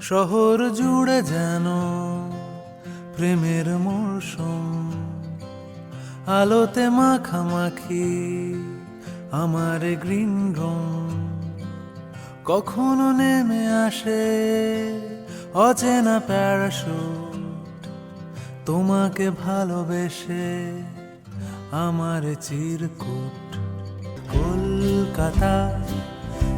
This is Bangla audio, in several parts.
শহর জুড়ে যেন প্রেমের মৌসুম আলোতে মাখামাখি আমার গ্রিন রুম। কখনো নেমে আসে অচেনা প্যারাশুট। তোমাকে ভালোবেসে আমার চিরকুট। কলকাতা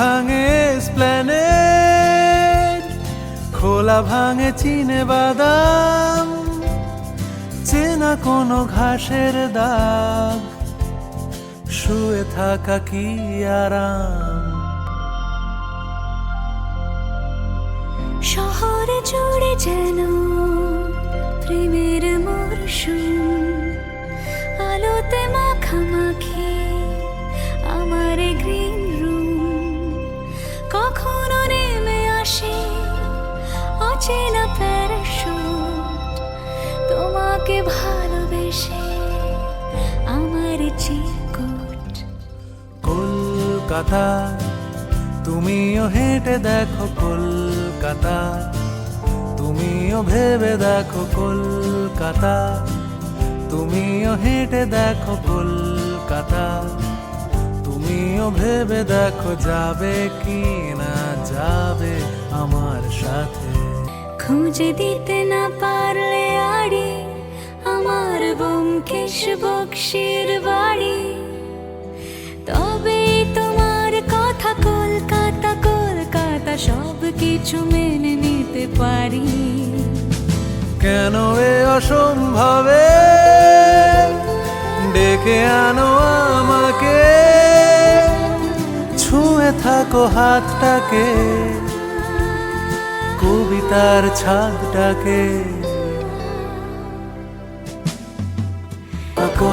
ভাঙে স্প্ল্যানেড খোলা ভাঙে চিনে বাদাম, চেনা কোনো ঘাসের দাগ, শুয়ে থাকা কি আরাম? শহরে জুড়ে যেন প্রেমের তোমাকে ভালোবেসে আমার চিরকুট কলকাতা তুমিও হেঁটে দেখো কলকাতা তুমিও ভেবে দেখো কলকাতা তুমিও হেঁটে দেখো কলকাতা তুমিও ভেবে দেখো যাবে কি না যাবে আমার সাথে। খুঁজে দিতে বোমকেশ বক্সির বাড়ি। তবে তোমার কথা কলকাতা কলকাতা সব কিছু মেনে নিতে পারি। কেন এ অসম্ভবে? ডেকে আনো আমাকে। ছুঁয়ে থাকো হাতটাকে, কবিতার ছাদটাকে।